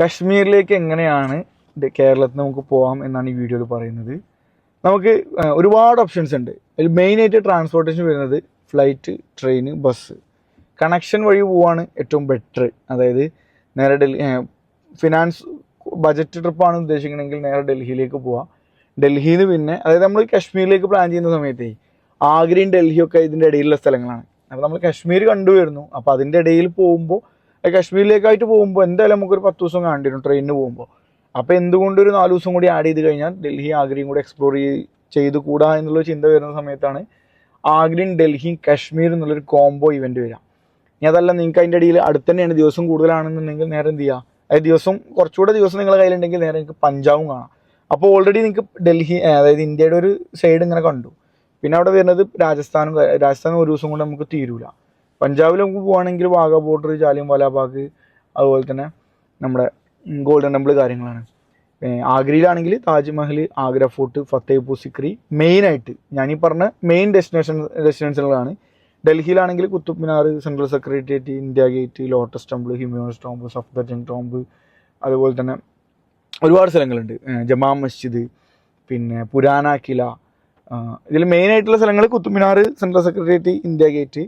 കശ്മീരിലേക്ക് എങ്ങനെയാണ് കേരളത്തിൽ നമുക്ക് പോകാം എന്നാണ് ഈ വീഡിയോയിൽ പറയുന്നത്. നമുക്ക് ഒരുപാട് ഓപ്ഷൻസ് ഉണ്ട്. അതിൽ മെയിനായിട്ട് ട്രാൻസ്പോർട്ടേഷൻ വരുന്നത് ഫ്ലൈറ്റ് ട്രെയിൻ ബസ് കണക്ഷൻ വഴി പോവാണ് ഏറ്റവും ബെറ്റർ അതായത് നേരെ ഡൽഹി ഫിനാൻസ് ബജറ്റ് ട്രിപ്പാണ് ഉദ്ദേശിക്കണമെങ്കിൽ നേരെ ഡൽഹിയിലേക്ക് പോവാം. ഡൽഹിയിൽ നിന്ന് പിന്നെ അതായത് നമ്മൾ കശ്മീരിലേക്ക് പ്ലാൻ ചെയ്യുന്ന സമയത്തേ ആഗ്രയും ഡൽഹിയൊക്കെ ഇതിന്റെ ഇടയിലുള്ള സ്ഥലങ്ങളാണ്. അപ്പോൾ നമ്മൾ കശ്മീർ കണ്ടുവരുന്നു. അപ്പോൾ അതിന്റെ ഇടയിൽ പോകുമ്പോൾ കശ്മീരിലേക്കായിട്ട് പോകുമ്പോൾ എന്തായാലും നമുക്കൊരു പത്ത് ദിവസം വരും ട്രെയിനിന് പോകുമ്പോൾ അപ്പോൾ എന്തുകൊണ്ട് ഒരു നാല് ദിവസം കൂടി ആഡ് ചെയ്ത് കഴിഞ്ഞാൽ ഡൽഹി ആഗ്രയും കൂടി എക്സ്പ്ലോർ ചെയ്ത് കൂടാ എന്നുള്ള ചിന്ത വരുന്ന സമയത്താണ് ആഗ്രയും ഡൽഹിയും കാശ്മീർ എന്നുള്ളൊരു കോംബോ ഇവന്റ് വരിക. ഇനി അതല്ല നിങ്ങൾക്ക് അതിന്റെ ഇടയിൽ അടുത്ത് തന്നെയാണ് ദിവസം കൂടുതലാണെന്നുണ്ടെങ്കിൽ നേരെ എന്ത് ചെയ്യുക അതായത് ദിവസം കുറച്ചുകൂടെ ദിവസം നിങ്ങളുടെ കയ്യിലുണ്ടെങ്കിൽ നേരെ നിങ്ങൾക്ക് പഞ്ചാബും കാണാം. അപ്പോൾ ഓൾറെഡി നിങ്ങൾക്ക് ഡൽഹി അതായത് ഇന്ത്യയുടെ ഒരു സൈഡ് ഇങ്ങനെ കണ്ടു. പിന്നെ അവിടെ വരുന്നത് രാജസ്ഥാനും രാജസ്ഥാൻ ഒരു ദിവസം കൊണ്ട് നമുക്ക് തീരൂല. പഞ്ചാബിൽ നമുക്ക് പോവുകയാണെങ്കിൽ വാഗ ബോർഡർ ജാലിയൻ വാലാബാഗ് അതുപോലെ തന്നെ നമ്മുടെ ഗോൾഡൻ ടെമ്പിൾ കാര്യങ്ങളാണ്. ആഗ്രയിലാണെങ്കിൽ താജ്മഹൽ ആഗ്ര ഫോർട്ട് ഫത്തേപൂർ സിക്രി മെയിനായിട്ട് ഞാനീ പറഞ്ഞ മെയിൻ ഡെസ്റ്റിനേഷൻ ഡെസ്റ്റിനേഷനുകളാണ് ഡൽഹിയിലാണെങ്കിൽ Qutub Minar central secretariat India gate lotus temple Humayun's tomb Safdarjung tomb അതുപോലെ തന്നെ ഒരുപാട് സ്ഥലങ്ങളുണ്ട്. ജമാ മസ്ജിദ് പിന്നെ പുരാന കില ഇതിൽ മെയിനായിട്ടുള്ള സ്ഥലങ്ങൾ Qutub Minar central secretariat India gate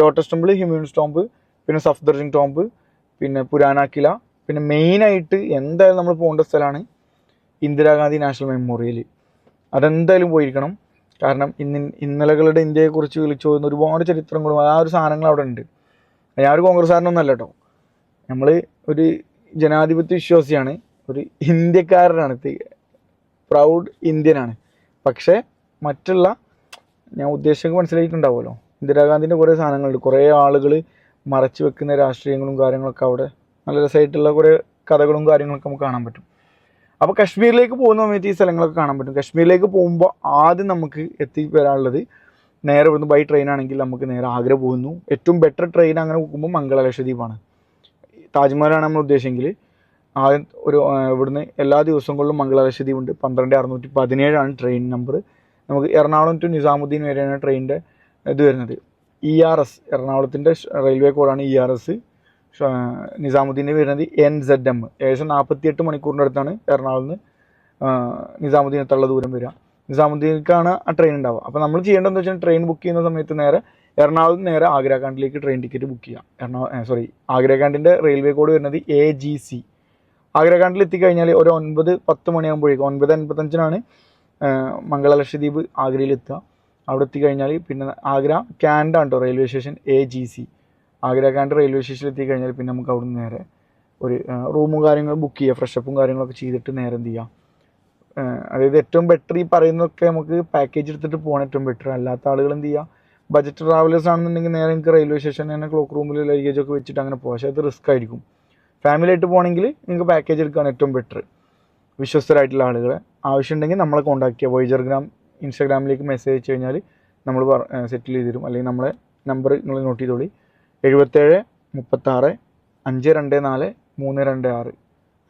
lotus temple Humayun's tomb പിന്നെ സഫ്ദർജിങ് ടോംബ് പിന്നെ പുരാന കില പിന്നെ മെയിനായിട്ട് എന്തായാലും നമ്മൾ പോകേണ്ട സ്ഥലമാണ് ഇന്ദിരാഗാന്ധി നാഷണൽ മെമ്മോറിയൽ. അതെന്തായാലും പോയിരിക്കണം. കാരണം ഇന്ന് ഇന്നലകളുടെ ഇന്ത്യയെക്കുറിച്ച് വിളിച്ചു പോകുന്ന ഒരുപാട് ചരിത്രങ്ങളും ആ ഒരു സാധനങ്ങൾ അവിടെ ഉണ്ട്. ഞാൻ ഒരു കോൺഗ്രസ്സുകാരനൊന്നും അല്ല കേട്ടോ. നമ്മൾ ഒരു ജനാധിപത്യ വിശ്വാസിയാണ് ഒരു ഇന്ത്യക്കാരനാണ് പ്രൗഡ് ഇന്ത്യനാണ്. പക്ഷേ മറ്റുള്ള ഞാൻ ഉദ്ദേശിച്ചൊക്കെ മനസ്സിലായിട്ടുണ്ടാവുമല്ലോ. ഇന്ദിരാഗാന്ധിന്റെ കുറേ സാധനങ്ങളുണ്ട്. കുറേ ആളുകൾ മറച്ചു വെക്കുന്ന രാഷ്ട്രീയങ്ങളും കാര്യങ്ങളൊക്കെ അവിടെ നല്ല രസമായിട്ടുള്ള കുറേ കഥകളും കാര്യങ്ങളൊക്കെ നമുക്ക് കാണാൻ പറ്റും. അപ്പോൾ കശ്മീരിലേക്ക് പോകുന്ന സമയത്ത് ഈ സ്ഥലങ്ങളൊക്കെ കാണാൻ പറ്റും. കശ്മീരിലേക്ക് പോകുമ്പോൾ ആദ്യം നമുക്ക് എത്തി വരാനുള്ളത് നേരെ ഇവിടുന്ന് ബൈ ട്രെയിൻ ആണെങ്കിൽ നമുക്ക് നേരെ ആഗ്ര പോകുന്നു. ഏറ്റവും ബെറ്റർ ട്രെയിൻ അങ്ങനെ നോക്കുമ്പോൾ മംഗള ലക്ഷദ്വീപാണ് താജ്മഹലാണ് നമ്മൾ ഉദ്ദേശിച്ചെങ്കിൽ ആദ്യം ഒരു ഇവിടുന്ന് എല്ലാ ദിവസങ്ങളിലും മംഗള ലക്ഷദ്വീപ് ഉണ്ട് പന്ത്രണ്ട് അറുന്നൂറ്റി പതിനേഴാണ് ട്രെയിൻ നമ്പർ നമുക്ക് എറണാകുളം ടു നിസാമുദ്ദീൻ വരെയാണ് ട്രെയിനിന്റെ ഇത് വരുന്നത്. ഇ ആർ എസ് എറണാകുളത്തിന്റെ റെയിൽവേ കോഡാണ് ഇ ആർ എസ് നിസാമുദ്ദീന്റെ വരുന്നത് എൻ സെഡ് എം ഏകദേശം നാൽപ്പത്തിയെട്ട് മണിക്കൂറിന്റെ അടുത്താണ് എറണാകുളത്ത് നിന്ന് നിസാമുദ്ദീൻ എത്തുള്ള ദൂരം വരിക. നിസാമുദ്ദീനിലേക്കാണ് ആ ട്രെയിൻ ഉണ്ടാവുക. അപ്പോൾ നമ്മൾ ചെയ്യേണ്ടതെന്ന് വെച്ചാൽ ട്രെയിൻ ബുക്ക് ചെയ്യുന്ന സമയത്ത് നേരെ എറണാകുളത്ത് നേരെ ആഗ്രാകാണ്ടിലേക്ക് ട്രെയിൻ ടിക്കറ്റ് ബുക്ക് ചെയ്യുക. എറണാകുളം സോറി ആഗ്രാകാണ്ടിന്റെ റെയിൽവേ കോഡ് വരുന്നത് എ ജി സി ആഗ്രാകാണ്ടിൽ എത്തിക്കഴിഞ്ഞാൽ ഒരു ഒൻപത് പത്ത് മണിയാകുമ്പോഴേക്കും ഒൻപത് അൻപത്തഞ്ചിനാണ് മംഗള ലക്ഷദ്വീപ് ആഗ്രയിൽ എത്തുക. അവിടെ എത്തിക്കഴിഞ്ഞാൽ പിന്നെ ആഗ്ര ക്യാൻഡാണ് കേട്ടോ railway station A G C Agra cant railway സ്റ്റേഷനിൽ എത്തിക്കഴിഞ്ഞാൽ പിന്നെ നമുക്ക് അവിടെ നിന്ന് നേരെ ഒരു റൂമും കാര്യങ്ങളും ബുക്ക് ചെയ്യുക ഫ്രഷപ്പും കാര്യങ്ങളൊക്കെ ചെയ്തിട്ട് നേരെ എന്ത് ചെയ്യുക അതായത് ഏറ്റവും ബെറ്റർ ഈ പറയുന്നതൊക്കെ നമുക്ക് പാക്കേജ് എടുത്തിട്ട് പോകണം ഏറ്റവും ബെറ്റർ അല്ലാത്ത ആളുകൾ എന്ത് ചെയ്യുക ബജറ്റ് ട്രാവലേഴ്സ് ആണെന്നുണ്ടെങ്കിൽ നേരെ നിങ്ങൾക്ക് റെയിൽവേ സ്റ്റേഷനിൽ തന്നെ ക്ലോക്ക് റൂമിൽ ലഗേജ് ഒക്കെ വെച്ചിട്ട് അങ്ങനെ പോകാം പക്ഷേ അത് റിസ്ക് ആയിരിക്കും. ഫാമിലി ആയിട്ട് പോകണമെങ്കിൽ നിങ്ങൾക്ക് പാക്കേജ് എടുക്കുകയാണ് ഏറ്റവും ബെറ്റർ വിശ്വസ്തരായിട്ടുള്ള ആളുകളെ. ആവശ്യമുണ്ടെങ്കിൽ നമ്മളെ കോൺടാക്ട് ചെയ്യുക വോയിജർഗ്രാം ഇൻസ്റ്റാഗ്രാമിലേക്ക് മെസ്സേജ് അയച്ചു കഴിഞ്ഞാൽ നമ്മൾ സെറ്റിൽ ചെയ്ത് തരും. അല്ലെങ്കിൽ നമ്മളെ നമ്പർ നിങ്ങൾ നോട്ട് ചെയ്തോളി. എഴുപത്തേഴ് മുപ്പത്താറ് അഞ്ച് രണ്ട് നാല് മൂന്ന് രണ്ട് ആറ്.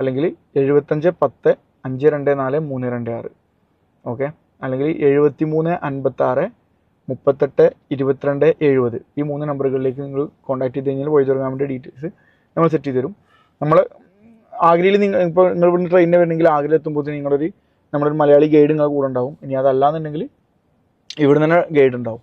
അല്ലെങ്കിൽ എഴുപത്തഞ്ച് പത്ത് അഞ്ച് രണ്ട് നാല് മൂന്ന് രണ്ട് ആറ്. ഓക്കെ? അല്ലെങ്കിൽ എഴുപത്തി മൂന്ന് അൻപത്താറ് മുപ്പത്തെട്ട് ഇരുപത്തിരണ്ട് എഴുപത്. ഈ മൂന്ന് നമ്പറുകളിലേക്ക് നിങ്ങൾ കോൺടാക്ട് ചെയ്ത് കഴിഞ്ഞാൽ വോയിജർഗ്രാമിന്റെ ഡീറ്റെയിൽസ് നമ്മൾ സെറ്റ് ചെയ്ത് തരും. നമ്മൾ ആഗ്രയിൽ നിങ്ങൾ ഇപ്പോൾ നിങ്ങൾ ഇവിടുന്ന് ട്രെയിനിന് വരണമെങ്കിൽ ആഗ്രയിൽ എത്തുമ്പോഴത്തേക്കും നിങ്ങളൊരു നമ്മുടെ ഒരു മലയാളി ഗൈഡ് നിങ്ങളുടെ കൂടെ ഉണ്ടാവും. ഇനി അതല്ലാന്നുണ്ടെങ്കിൽ ഇവിടെ തന്നെ ഗൈഡ് ഉണ്ടാവും.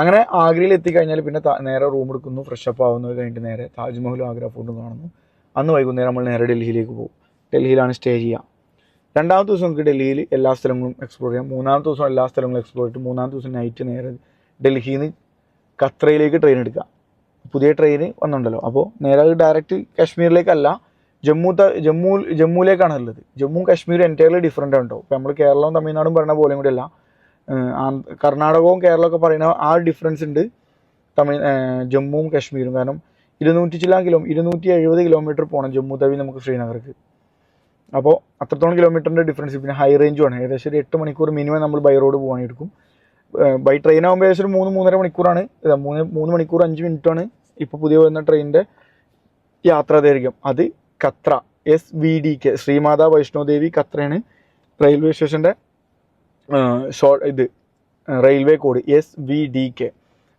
അങ്ങനെ ആഗ്രയിൽ എത്തിക്കഴിഞ്ഞാൽ പിന്നെ നേരെ റൂം എടുക്കുന്നു ഫ്രഷ് അപ്പ് ആവുന്നത് കഴിഞ്ഞിട്ട് നേരെ താജ്മഹലും ആഗ്ര ഫുഡും കാണുന്നു. അന്ന് വൈകുന്നേരം നമ്മൾ നേരെ ഡൽഹിയിലേക്ക് പോകും. ഡൽഹിയിലാണ് സ്റ്റേ ചെയ്യുക രണ്ടാമത്തെ ദിവസം നമുക്ക് ഡൽഹിയിൽ എല്ലാ സ്ഥലങ്ങളും എക്സ്പ്ലോർ ചെയ്യാം. മൂന്നാമത്തെ ദിവസം എല്ലാ സ്ഥലങ്ങളും എക്സ്പ്ലോർ ചെയ്തിട്ട് മൂന്നാമത്തെ ദിവസം നൈറ്റ് നേരെ ഡൽഹിയിൽ നിന്ന് ഖത്രയിലേക്ക് ട്രെയിൻ എടുക്കുക പുതിയ ട്രെയിൻ വന്നിട്ടുണ്ടല്ലോ. അപ്പോൾ നേരെ ഡയറക്റ്റ് കാശ്മീരിലേക്കല്ല ജമ്മു ജമ്മു ജമ്മുവിലേക്കാണ് ഉള്ളത്. ജമ്മു കാശ്മീർ എന്റയർലി ഡിഫറെന്റ് ഉണ്ടാവും ഇപ്പോൾ നമ്മൾ കേരളവും തമിഴ്നാടും പറയുന്ന പോലെയും കൂടി അല്ല കർണാടകവും കേരളമൊക്കെ പറയുന്ന ആ ഡിഫറൻസ് ഉണ്ട് തമിഴ് ജമ്മുവും കാശ്മീരും. കാരണം ഇരുന്നൂറ്റി ചില കിലോ ഇരുന്നൂറ്റി എഴുപത് കിലോമീറ്റർ പോകണം ജമ്മു തവി നമുക്ക് ശ്രീനഗർക്ക്. അപ്പോൾ അത്രത്തോളം കിലോമീറ്ററിന്റെ ഡിഫറൻസ് പിന്നെ ഹൈ റേഞ്ചും ആണ്. ഏകദേശം ഒരു എട്ട് മണിക്കൂർ മിനിമം നമ്മൾ ബൈ റോഡ് പോകാൻ എടുക്കും ബൈ ട്രെയിൻ ആകുമ്പോൾ ഏകദേശം ഒരു മൂന്ന് മൂന്നര മണിക്കൂറാണ്. മൂന്ന് മൂന്ന് മണിക്കൂർ അഞ്ച് മിനിറ്റാണ് ഇപ്പോൾ പുതിയ വരുന്ന ട്രെയിനിന്റെ യാത്രാ ദൈർഘ്യം അത് Katra S V D K Shri Mata Vaishno Devi കത്രയാണ്. Railway സ്റ്റേഷന്റെ ഷോർട്ട് ഇത് railway code S V D K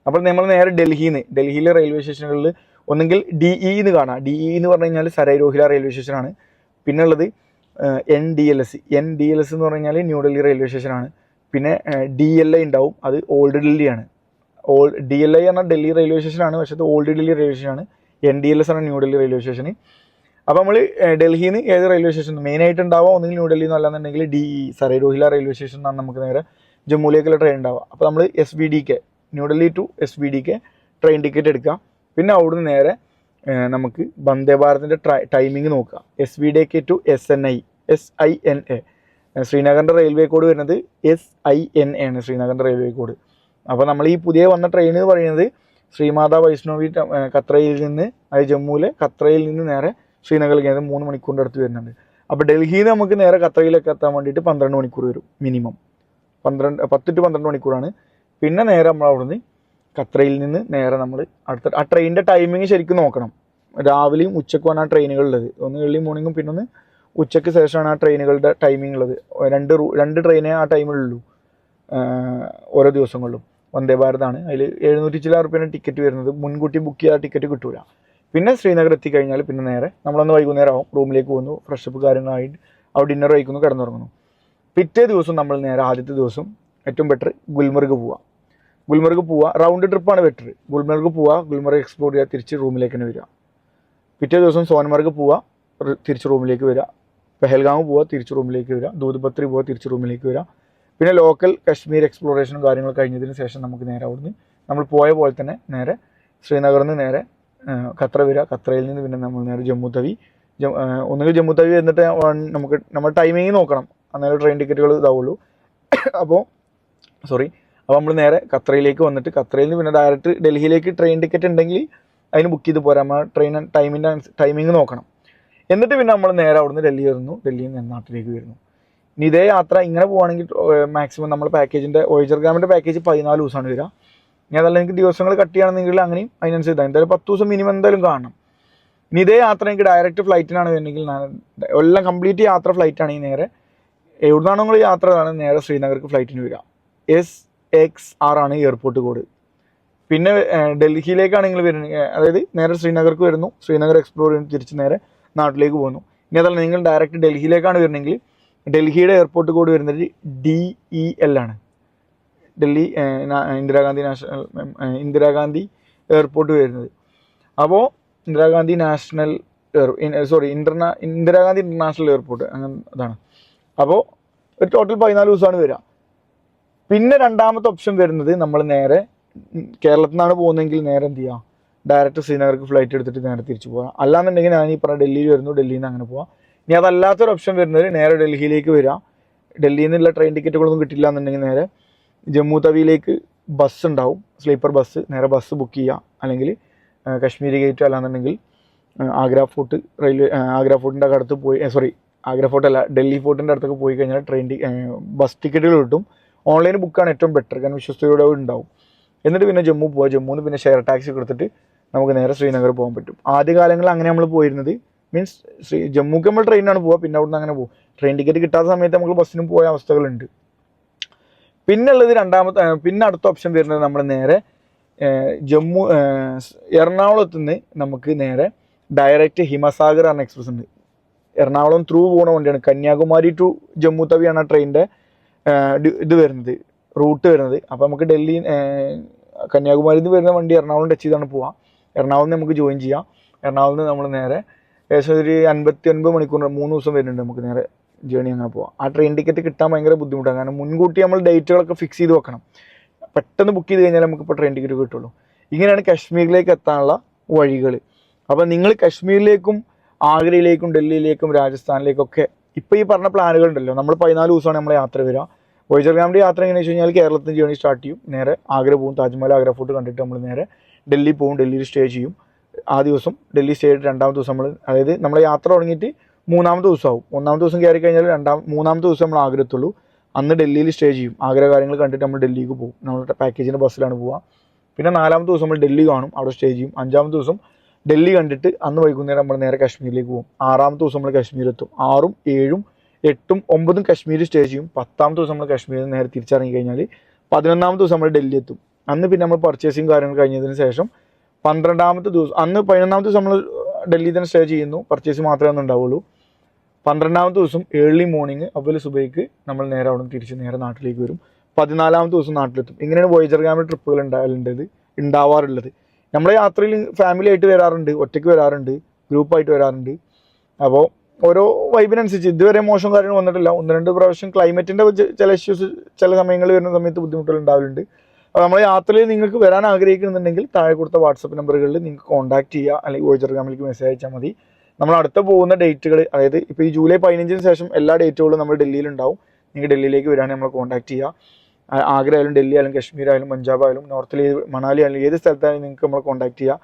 അപ്പോൾ നമ്മൾ നേരെ ഡൽഹിയിൽ നിന്ന് ഡൽഹിയിലെ റെയിൽവേ സ്റ്റേഷനുകളിൽ ഒന്നെങ്കിൽ ഡി ഇ എന്ന് കാണാം. ഡി ഇ എന്ന് പറഞ്ഞു കഴിഞ്ഞാൽ സരൈ രോഹില റെയിൽവേ സ്റ്റേഷനാണ്. പിന്നെ ഉള്ളത് N D L S N D L S എന്ന് പറഞ്ഞു കഴിഞ്ഞാൽ ന്യൂഡൽഹി റെയിൽവേ സ്റ്റേഷനാണ്. പിന്നെ ഡി എൽ ഐ ഉണ്ടാവും. അത് ഓൾഡ് ഡൽഹിയാണ് ഓൾ ഡി എൽ ഐ പറഞ്ഞാൽ ഡൽഹി റെയിൽവേ സ്റ്റേഷനാണ്. പക്ഷേ അത് ഓൾഡ് ഡൽഹി റെയിൽവേ സ്റ്റേഷനാണ്. എൻ ഡി എൽ എസ് ആണ് ന്യൂഡൽഹി റെയിൽവേ സ്റ്റേഷൻ അപ്പോൾ നമ്മൾ ഡൽഹിയിൽ നിന്ന് ഏത് റെയിൽവേ സ്റ്റേഷൻ മെയിനായിട്ട് ഉണ്ടാവുക ഒന്നുകിൽ ന്യൂഡൽഹിയിൽ നിന്ന് അല്ലാന്നുണ്ടെങ്കിൽ D Sarai Rohilla railway station എന്നാണ് നമുക്ക് നേരെ ജമ്മുവിലേക്കുള്ള ട്രെയിൻ ഉണ്ടാവുക. അപ്പോൾ നമ്മൾ S B D K New Delhi to S B D K train ticket എടുക്കുക. പിന്നെ അവിടുന്ന് നേരെ നമുക്ക് വന്ദേ ഭാരതിന്റെ ടൈമിംഗ് നോക്കുക. S B D K to S N I S I N A ശ്രീനഗറിന്റെ railway code വരുന്നത് എസ് ഐ എൻ എ ആണ് ശ്രീനഗറിന്റെ റെയിൽവേ കോഡ് അപ്പോൾ നമ്മൾ ഈ പുതിയ വന്ന ട്രെയിൻ എന്ന് പറയുന്നത് ശ്രീമാതാ വൈഷ്ണവി കത്രയിൽ നിന്ന് അത് ജമ്മുവിലെ കത്രയിൽ നിന്ന് നേരെ ശ്രീനഗറിലേക്ക് അത് മൂന്ന് മണിക്കൂറിന്റെ അടുത്ത് വരുന്നുണ്ട്. അപ്പോൾ ഡൽഹിയിൽ നമുക്ക് നേരെ ഖത്തറിയിലേക്ക് എത്താൻ വേണ്ടിയിട്ട് പന്ത്രണ്ട് മണിക്കൂർ വരും മിനിമം പന്ത്രണ്ട് പത്ത് ടു പന്ത്രണ്ട് മണിക്കൂറാണ്. പിന്നെ നേരെ നമ്മൾ അവിടുന്ന് ഖത്രയിൽ നിന്ന് നേരെ നമ്മൾ അടുത്ത ആ ട്രെയിനിന്റെ ടൈമിങ് ശരിക്കും നോക്കണം. രാവിലെയും ഉച്ചക്കുമാണ് ആ ട്രെയിനുകളുള്ളത് ഒന്ന് ഏർലി മോർണിംഗും പിന്നെ ഒന്ന് ഉച്ചയ്ക്ക് ശേഷമാണ് ആ ട്രെയിനുകളുടെ ടൈമിംഗ് ഉള്ളത്. രണ്ട് റൂ രണ്ട് ട്രെയിനേ ആ ടൈമിലുള്ളൂ ഓരോ ദിവസങ്ങളിലും. വന്ദേ ഭാരതാണ് അതിൽ എഴുന്നൂറ്റി ചില റുപ്യേന്റെ ടിക്കറ്റ് വരുന്നത്. മുൻകൂട്ടി ബുക്ക് ചെയ്താൽ ടിക്കറ്റ് കിട്ടൂല. പിന്നെ ശ്രീനഗർ എത്തിക്കഴിഞ്ഞാൽ പിന്നെ നേരെ നമ്മളൊന്ന് വൈകുന്നേരം ആവും റൂമിലേക്ക് പോകുന്നു ഫ്രഷപ്പ് കാര്യങ്ങളായിട്ട് അവിടെ ഡിന്നർ കഴിക്കുന്നു കിടന്നുറങ്ങുന്നു. പിറ്റേ ദിവസം നമ്മൾ നേരെ ആദ്യത്തെ ദിവസം ഏറ്റവും ബെറ്റർ ഗുൽമർഗ് പോവാം. ഗുൽമർഗ് പോവുക റൗണ്ട് ട്രിപ്പാണ് ബെറ്റർ ഗുൽമർഗ് പോവുക ഗുൽമർഗ് എക്സ്പ്ലോർ ചെയ്യുക തിരിച്ച് റൂമിലേക്ക് തന്നെ വരിക. പിറ്റേ ദിവസം സോൻമർഗ് പോവുക തിരിച്ച് റൂമിലേക്ക് വരിക. പെഹൽഗാം പോവുക തിരിച്ച് റൂമിലേക്ക് വരിക. ദൂദ്പത്രി പോവുക തിരിച്ച് റൂമിലേക്ക് വരിക. പിന്നെ ലോക്കൽ കശ്മീർ എക്സ്പ്ലോറേഷനും കാര്യങ്ങളും കഴിഞ്ഞതിന് ശേഷം നമുക്ക് നേരെ അവിടുന്ന് നമ്മൾ പോയ പോലെ തന്നെ നേരെ ശ്രീനഗറിൽ നിന്ന് നേരെ ഖത്ര വരിക ഖത്രയിൽ നിന്ന് പിന്നെ നമ്മൾ നേരെ ജമ്മു തവി. ഒന്നുകിൽ ജമ്മു തവി എന്നിട്ട് നമുക്ക് നമ്മൾ ടൈമിങ് നോക്കണം. അന്നേരം ട്രെയിൻ ടിക്കറ്റുകൾ ഇതാവുള്ളൂ. അപ്പോൾ സോറി അപ്പോൾ നമ്മൾ നേരെ ഖത്രയിലേക്ക് വന്നിട്ട് ഖത്രയിൽ നിന്ന് പിന്നെ ഡയറക്റ്റ് ഡൽഹിയിലേക്ക് ട്രെയിൻ ടിക്കറ്റ് ഉണ്ടെങ്കിൽ അതിന് ബുക്ക് ചെയ്ത് പോരാ. നമ്മൾ ട്രെയിൻ ടൈമിന്റെ ടൈമിങ് നോക്കണം. എന്നിട്ട് പിന്നെ നമ്മൾ നേരെ അവിടുന്ന് ഡൽഹി വരുന്നു. ഡൽഹിയിൽ നിന്ന് നാട്ടിലേക്ക് വരുന്നു. ഇനി ഇതേ യാത്ര ഇങ്ങനെ പോവുകയാണെങ്കിൽ മാക്സിമം നമ്മൾ പാക്കേജിന്റെ ഓയിജർ ഗ്രാമിന്റെ പാക്കേജ് പതിനാല് ദിവസമാണ് വരിക. ഇനി അതല്ല നിങ്ങൾക്ക് ദിവസങ്ങൾ കട്ട് ചെയ്യുകയാണെന്നെങ്കിൽ അങ്ങനെയും അതിനനുസരിച്ച് എന്തായാലും പത്ത് ദിവസം മിനിമം എന്തായാലും കാണണം. ഇനി ഇതേ യാത്ര എനിക്ക് ഡയറക്റ്റ് ഫ്ലൈറ്റിനാണ് ഞാൻ എല്ലാം കംപ്ലീറ്റ് യാത്ര ഫ്ലൈറ്റ് ഈ നേരെ. എവിടുന്നാണോ നിങ്ങൾ യാത്ര നേരെ ശ്രീനഗർക്ക് ഫ്ലൈറ്റിന് വരിക. എസ് എക്സ് ആർ ആണ് എയർപോർട്ട് കോഡ് പിന്നെ ഡൽഹിയിലേക്കാണ് നിങ്ങൾ വരുന്നത് അതായത് നേരെ ശ്രീനഗർക്ക് വരുന്നു. ശ്രീനഗർ എക്സ്പ്ലോർ ചെയ്ത് തിരിച്ച് നേരെ നാട്ടിലേക്ക് പോകുന്നു. ഇനി അതല്ല നിങ്ങൾ ഡയറക്റ്റ് ഡൽഹിയിലേക്കാണ് വരുന്നെങ്കിൽ ഡൽഹിയുടെ എയർപോർട്ട് കോഡ് വരുന്നത് ഡി ഇ എൽ ആണ്. ഡൽഹി ഇന്ദിരാഗാന്ധി നാഷണൽ ഇന്ദിരാഗാന്ധി എയർപോർട്ട് വരുന്നത്. അപ്പോൾ ഇന്ദിരാഗാന്ധി നാഷണൽ സോറി ഇന്റർനാ ഇന്ദിരാഗാന്ധി ഇന്റർനാഷണൽ എയർപോർട്ട് അങ്ങനെ അതാണ്. അപ്പോൾ ഒരു ടോട്ടൽ പതിനാല് ദിവസമാണ് വരിക. പിന്നെ രണ്ടാമത്തെ ഓപ്ഷൻ വരുന്നത് നമ്മൾ നേരെ കേരളത്തിൽ നിന്നാണ് പോകുന്നതെങ്കിൽ നേരെ എന്ത് ചെയ്യുക ഡയറക്റ്റ് ശ്രീനഗർക്ക് ഫ്ലൈറ്റ് എടുത്തിട്ട് നേരെ തിരിച്ചു പോകാം അല്ലാന്നുണ്ടെങ്കിൽ ഞാൻ ഈ പറഞ്ഞ ഡൽഹിയിൽ വരുന്നു ഡൽഹിയിൽ നിന്ന് അങ്ങനെ പോവാം. ഇനി അതല്ലാത്തൊരു ഓപ്ഷൻ വരുന്നത് നേരെ ഡൽഹിയിലേക്ക് വരിക. ഡൽഹിയിൽ നിന്നുള്ള ട്രെയിൻ ടിക്കറ്റുകളൊന്നും കിട്ടില്ല എന്നുണ്ടെങ്കിൽ നേരെ ജമ്മു തവിയിലേക്ക് ബസ് ഉണ്ടാവും. സ്ലീപ്പർ ബസ് നേരെ ബസ് ബുക്ക് ചെയ്യുക അല്ലെങ്കിൽ കശ്മീർ ഗേറ്റ് അല്ലാന്നുണ്ടെങ്കിൽ ആഗ്ര ഫോർട്ട് റെയിൽവേ ആഗ്ര ഫോർട്ടിന്റെ അടുത്ത് പോയി സോറി ആഗ്ര ഫോർട്ട് അല്ല ഡൽഹി ഫോർട്ടിന്റെ അടുത്തൊക്കെ പോയി കഴിഞ്ഞാൽ ട്രെയിൻ ബസ് ടിക്കറ്റുകൾ കിട്ടും. ഓൺലൈൻ ബുക്കാണ് ഏറ്റവും ബെറ്റർ കാരണം വിശ്വസ്തയോടെ ഉണ്ടാവും. എന്നിട്ട് പിന്നെ ജമ്മു പോവുക ജമ്മുന്ന് പിന്നെ ഷെയർ ടാക്സി കൊടുത്തിട്ട് നമുക്ക് നേരെ ശ്രീനഗർ പോകാൻ പറ്റും. ആദ്യകാലങ്ങളിൽ അങ്ങനെ നമ്മൾ പോയിരുന്നത് മീൻസ് ശ്രീ ജമ്മുക്ക് നമ്മൾ ട്രെയിനാണ് പോവുക പിന്നെ അവിടുന്ന് അങ്ങനെ പോകും ട്രെയിൻ ടിക്കറ്റ് കിട്ടാത്ത സമയത്ത് നമുക്ക് ബസ്സിനും പോയ അവസ്ഥകളുണ്ട്. പിന്നെ ഉള്ളത് രണ്ടാമത്തെ പിന്നെ അടുത്ത ഓപ്ഷൻ വരുന്നത് നമ്മൾ നേരെ ജമ്മു എറണാകുളത്ത് നിന്ന് നമുക്ക് നേരെ ഡയറക്റ്റ് ഹിമസാഗർ എന്ന എക്സ്പ്രസ് ഉണ്ട്. എറണാകുളം ത്രൂ പോകുന്ന വണ്ടിയാണ്. കന്യാകുമാരി ടു ജമ്മു തവിയാണ് ആ ട്രെയിനിന്റെ ഇത് വരുന്നത് റൂട്ട് വരുന്നത്. അപ്പോൾ നമുക്ക് ഡൽഹി കന്യാകുമാരി കന്യാകുമാരിയിൽ നിന്ന് വരുന്ന വണ്ടി എറണാകുളം ടച്ച് ചെയ്താണ് പോവാം. എറണാകുളം നമുക്ക് ജോയിൻ ചെയ്യാം. എറണാകുളത്ത് നിന്ന് നമ്മൾ നേരെ ഏകദേശം ഒരു അൻപത്തി ഒൻപത് മണിക്കൂർ മൂന്ന് ദിവസം വരുന്നുണ്ട് നമുക്ക് നേരെ ജേണി അങ്ങനെ പോവാം. ആ ട്രെയിൻ ടിക്കറ്റ് കിട്ടാൻ ഭയങ്കര ബുദ്ധിമുട്ടാണ്. കാരണം മുൻകൂട്ടി നമ്മൾ ഡേറ്റുകളൊക്കെ ഫിക്സ് ചെയ്ത് വെക്കണം. പെട്ടെന്ന് ബുക്ക് ചെയ്ത് കഴിഞ്ഞാൽ നമുക്ക് ഇപ്പോൾ ട്രെയിൻ ടിക്കറ്റ് കിട്ടുള്ളൂ. ഇങ്ങനെയാണ് കാശ്മീരിലേക്ക് എത്താനുള്ള വഴികൾ അപ്പോൾ നിങ്ങൾ കാശ്മീരിലേക്കും ആഗ്രയിലേക്കും ഡൽഹിയിലേക്കും രാജസ്ഥാനിലേക്കൊക്കെ ഇപ്പോൾ ഈ പറഞ്ഞ പ്ലാനുകൾ ഉണ്ടല്ലോ. നമ്മൾ പതിനാല് ദിവസമാണ് നമ്മൾ യാത്ര വരിക. വൈജർഗാമിന്റെ യാത്ര എങ്ങനെ വെച്ച് കഴിഞ്ഞാൽ കേരളത്തിൽ നിന്ന് ജേണി സ്റ്റാർട്ട് ചെയ്യും. നേരെ ആഗ്ര പോകും. താജ്മഹൽ ആഗ്ര ഫോർട്ട് കണ്ടിട്ട് നമ്മൾ നേരെ ഡൽഹി പോകും. ഡൽഹിയിൽ സ്റ്റേ ചെയ്യും. ആ ദിവസം ഡൽഹി സ്റ്റേ ചെയ്തിട്ട് രണ്ടാമത്തെ ദിവസം നമ്മൾ അതായത് നമ്മുടെ യാത്ര തുടങ്ങിയിട്ട് മൂന്നാമത്തെ ദിവസമാവും. ഒന്നാമത്തെ ദിവസം കയറി കഴിഞ്ഞാൽ രണ്ടാം മൂന്നാമത്തെ ദിവസം നമ്മൾ ആഗ്ര എത്തുള്ളൂ അന്ന് ഡൽഹിയിൽ സ്റ്റേ ചെയ്യും. ആഗ്ര കാര്യങ്ങൾ കണ്ടിട്ട് നമ്മൾ ഡൽഹിക്ക് പോകും. നമ്മളുടെ പാക്കേജിന്റെ ബസ്സിലാണ് പോവുക. പിന്നെ നാലാമത്തെ ദിവസം നമ്മൾ ഡൽഹി കാണും. അവിടെ സ്റ്റേ ചെയ്യും. അഞ്ചാമത്തെ ദിവസം ഡൽഹി കണ്ടിട്ട് അന്ന് വൈകുന്നേരം നമ്മൾ നേരെ കാശ്മീരിലേക്ക് പോകും. ആറാമത്തെ ദിവസം നമ്മൾ കാശ്മീർ എത്തും ആറും ഏഴും എട്ടും ഒമ്പതും കാശ്മീരിൽ സ്റ്റേ ചെയ്യും. പത്താമത്തെ ദിവസം നമ്മൾ കാശ്മീരിൽ നിന്ന് നേരെ തിരിച്ചിറങ്ങി കഴിഞ്ഞാൽ പതിനൊന്നാമത്തെ ദിവസം നമ്മൾ ഡൽഹി എത്തും അന്ന് പിന്നെ നമ്മൾ പർച്ചേസിങ് കാര്യങ്ങൾ കഴിഞ്ഞതിന് ശേഷം പന്ത്രണ്ടാമത്തെ ദിവസം അന്ന് പതിനൊന്നാമത്തെ ദിവസം നമ്മൾ ഡൽഹിയിൽ തന്നെ സ്റ്റേ ചെയ്യുന്നു. പർച്ചേസ് മാത്രമേ ഒന്നും ഉണ്ടാവുള്ളൂ. പന്ത്രണ്ടാമത്തെ ദിവസം ഏർലി മോർണിംഗ് അവൽ സുബൈക്ക് നമ്മൾ നേരെ അവിടെ തിരിച്ച് നേരെ നാട്ടിലേക്ക് വരും. പതിനാലാമത്തെ ദിവസം നാട്ടിലെത്തും. ഇങ്ങനെയാണ് വോയേജർ ക്യാമ്പിൽ ട്രിപ്പുകൾ ഉണ്ടാകലുണ്ടത് ഉണ്ടാവാറുള്ളത്. നമ്മുടെ യാത്രയിൽ ഫാമിലി ആയിട്ട് വരാറുണ്ട് ഒറ്റയ്ക്ക് വരാറുണ്ട് ഗ്രൂപ്പായിട്ട് വരാറുണ്ട്. അപ്പോൾ ഓരോ വൈബിനനുസരിച്ച് ഇതുവരെ മോശം കാര്യങ്ങൾ വന്നിട്ടില്ല. ഒന്ന് രണ്ട് പ്രാവശ്യം ക്ലൈമറ്റിന്റെ ചില ഇഷ്യൂസ് ചില സമയങ്ങളിൽ വരുന്ന സമയത്ത് ബുദ്ധിമുട്ടുകൾ ഉണ്ടാവലുണ്ട്. അപ്പോൾ നമ്മുടെ യാത്രയിൽ നിങ്ങൾക്ക് വരാൻ ആഗ്രഹിക്കുന്നുണ്ടെങ്കിൽ താഴെ കൊടുത്ത വാട്സപ്പ് നമ്പറുകളിൽ നിങ്ങൾക്ക് കോൺടാക്ട് ചെയ്യുക. അല്ലെങ്കിൽ വോയിച്ചർ ഗാമിലേക്ക് മെസ്സേജ് അയച്ചാൽ മതി. നമ്മൾ അടുത്ത പോകുന്ന ഡേറ്റുകൾ അതായത് ഇപ്പോൾ ഈ ജൂലൈ പതിനഞ്ചിന് ശേഷം എല്ലാ ഡേറ്റുകളും നമ്മൾ ഡൽഹിയിൽ ഉണ്ടാവും നിങ്ങൾ ഡൽഹിയിലേക്ക് വരാണെങ്കിൽ നമ്മൾ കോൺടാക്ട് ചെയ്യുക. ആഗ്ര ആയാലും ഡൽഹി ആയാലും കശ്മീർ ആയാലും പഞ്ചാബ് ആയാലും നോർത്തിൽ ഏത് മണാലി ആയാലും ഏത് സ്ഥലത്തായാലും നിങ്ങൾക്ക് നമ്മൾ കോൺടാക്ട് ചെയ്യുക.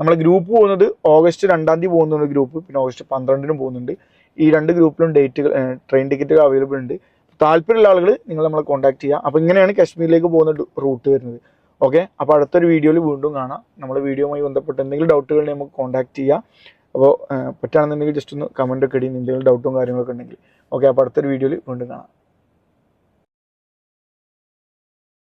നമ്മൾ ഗ്രൂപ്പ് പോകുന്നത് ഓഗസ്റ്റ് രണ്ടാം തീയതി പോകുന്നുണ്ട് ഗ്രൂപ്പ് പിന്നെ ഓഗസ്റ്റ് പന്ത്രണ്ടിനും പോകുന്നുണ്ട്. ഈ രണ്ട് ഗ്രൂപ്പിലും ഡേറ്റുകൾ ട്രെയിൻ ടിക്കറ്റുകൾ അവൈലബിൾ ഉണ്ട്. താല്പര്യമുള്ള ആളുകൾ നിങ്ങൾ നമ്മളെ കോൺടാക്ട് ചെയ്യുക. അപ്പോൾ ഇങ്ങനെയാണ് കശ്മീരിലേക്ക് പോകുന്ന റൂട്ട് വരുന്നത്. ഓക്കെ അപ്പോൾ അടുത്തൊരു വീഡിയോയിൽ വീണ്ടും കാണാം. നമ്മുടെ വീഡിയോയുമായി ബന്ധപ്പെട്ട് എന്തെങ്കിലും ഡൗട്ടുകൾ നമുക്ക് കോൺടാക്ട് ചെയ്യുക. അപ്പോൾ പറ്റുകയാണെന്നുണ്ടെങ്കിൽ ജസ്റ്റ് ഒന്ന് കമന്റ് ഒക്കെ ഇടി എന്തെങ്കിലും ഡൗട്ടും കാര്യങ്ങളൊക്കെ ഉണ്ടെങ്കിൽ. ഓക്കെ അപ്പോൾ അടുത്തൊരു വീഡിയോയിൽ വീണ്ടും കാണാം.